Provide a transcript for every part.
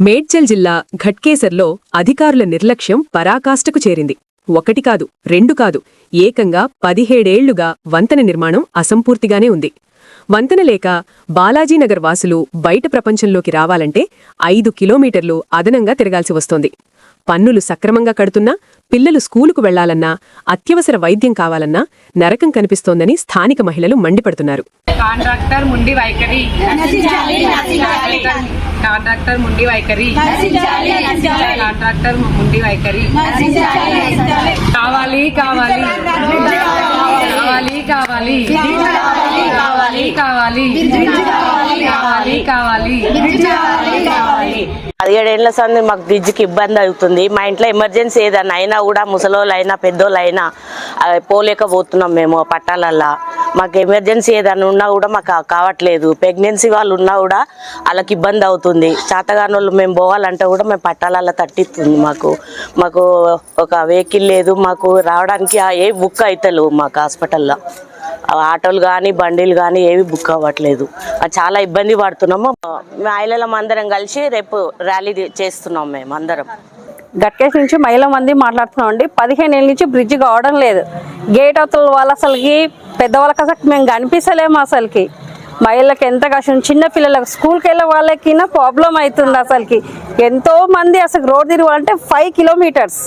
మేడ్చల్ జిల్లా ఘట్కేసర్లో అధికారుల నిర్లక్ష్యం పరాకాష్ఠకు చేరింది. ఒకటి కాదు రెండు కాదు ఏకంగా పదిహేడేళ్ళుగా వంతెన నిర్మాణం అసంపూర్తిగానే ఉంది. వంతెన లేక బాలాజీనగర్ వాసులు బయట ప్రపంచంలోకి రావాలంటే ఐదు కిలోమీటర్లు అదనంగా తిరగాల్సి వస్తోంది. పన్నులు సక్రమంగా కడుతున్నా పిల్లలు స్కూలుకు వెళ్ళాలన్నా అత్యవసర వైద్యం కావాలన్నా నరకం కనిపిస్తోందని స్థానిక మహిళలు మండిపడుతున్నారు. కాంట్రాక్టర్ ముండి వైఖరి. కాంట్రాక్టర్ ముండి వైఖరి. కాంట్రాక్టర్ ముండి వైఖరి. కావాలి కావాలి. కావాలి. కావాలి కావాలి. కావాలి. కావాలి కావాలి. పదిహేడేళ్ళ సంది మాకు బ్రిడ్జ్కి ఇబ్బంది అవుతుంది. మా ఇంట్లో ఎమర్జెన్సీ ఏదైనా అయినా కూడా ముసలోళ్ళు అయినా పెద్దోళ్ళు అయినా పోలేకపోతున్నాం మేము ఆ పట్టాలల్లా. మాకు ఎమర్జెన్సీ ఏదైనా ఉన్నా కూడా మాకు కావట్లేదు. ప్రెగ్నెన్సీ వాళ్ళు ఉన్నా కూడా వాళ్ళకి ఇబ్బంది అవుతుంది. చేతగాని వాళ్ళు మేము పోవాలంటే కూడా మేము పట్టాలల్లా తట్టిస్తుంది మాకు. మాకు ఒక వెహికల్ లేదు. మాకు రావడానికి ఆ ఏ బుక్ అవుతలేవు మాకు హాస్పిటల్లో. ఆటోలు కానీ బండిలు కానీ ఏవి బుక్ అవ్వట్లేదు. చాలా ఇబ్బంది పడుతున్నాము. మహిళలం అందరం కలిసి రేపు ర్యాలీ చేస్తున్నాం మేము అందరం. గట్కేసి నుంచి మహిళ మంది మాట్లాడుతున్నాం అండి. పదిహేను ఏళ్ళ నుంచి బ్రిడ్జ్ కావడం లేదు. గేట్ అవతల వాళ్ళు అసలుకి పెద్దవాళ్ళకి అసలు మేము కనిపించలేము అసలుకి. మహిళలకు ఎంత కష్టం. చిన్న పిల్లలకు స్కూల్కి వెళ్ళే వాళ్ళకి ప్రాబ్లం అవుతుంది అసలుకి. ఎంతో మంది అసలు రోడ్ తిరగాలంటే ఫైవ్ కిలోమీటర్స్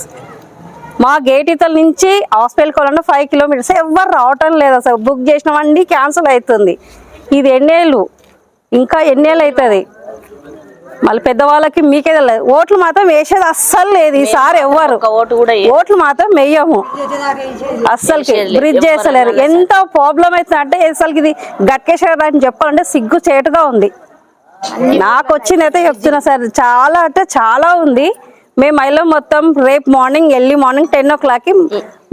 మా గేట్ ఇతల నుంచి హాస్పిటల్కి వెళ్ళాలంటే ఫైవ్ కిలోమీటర్స్ ఎవ్వరు రావటం లేదు అసలు. బుక్ చేసిన వండి క్యాన్సిల్ అవుతుంది ఇది ఎన్నేళ్ళు? ఇంకా ఎన్నేళ్ళు అవుతుంది మళ్ళీ పెద్దవాళ్ళకి మీకే తెలియదు ఓట్లు మాత్రం వేసేది అస్సలు లేదు. ఈసారి ఎవ్వరు. ఓట్లు మాత్రం వెయ్యము అస్సలకి బ్రిడ్జ్ చేస్తలేరు. ఎంత ప్రాబ్లం అవుతుంది అంటే అసలుకి ఇది గట్కేశ్వర అని చెప్పాలంటే సిగ్గు చేటుగా ఉంది. నాకు వచ్చింది అయితే చెప్తున్నా సార్. చాలా అంటే చాలా ఉంది. మేము మహిళ మొత్తం రేపు మార్నింగ్ ఎర్లీ మార్నింగ్ టెన్ ఓ క్లాక్కి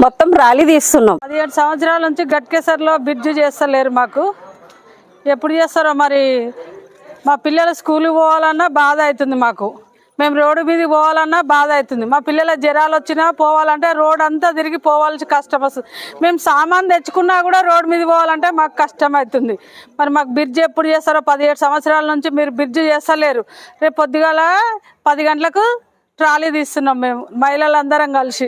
మొత్తం ర్యాలీ తీస్తున్నాం. పదిహేడు సంవత్సరాల నుంచి గట్కేసర్లో బ్రిడ్జ్ చేస్తలేరు మాకు. ఎప్పుడు చేస్తారో మరి? మా పిల్లలు స్కూల్కి పోవాలన్నా బాధ అవుతుంది మాకు. మేము రోడ్డు మీద పోవాలన్నా బాధ అవుతుంది. మా పిల్లల జ్వరాలు వచ్చినా పోవాలంటే రోడ్ అంతా తిరిగి పోవాల్సి కష్టం వస్తుంది. మేము సామాన్ తెచ్చుకున్నా కూడా రోడ్డు మీద పోవాలంటే మాకు కష్టం అవుతుంది. మరి మాకు బ్రిడ్జ్ ఎప్పుడు చేస్తారో పదిహేడు సంవత్సరాల నుంచి మీరు బ్రిడ్జ్ చేస్తలేరు. రేపు పొద్దుగాల పది గంటలకు ట్రాలీ తీస్తున్నాం మేము మహిళలందరం కలిసి.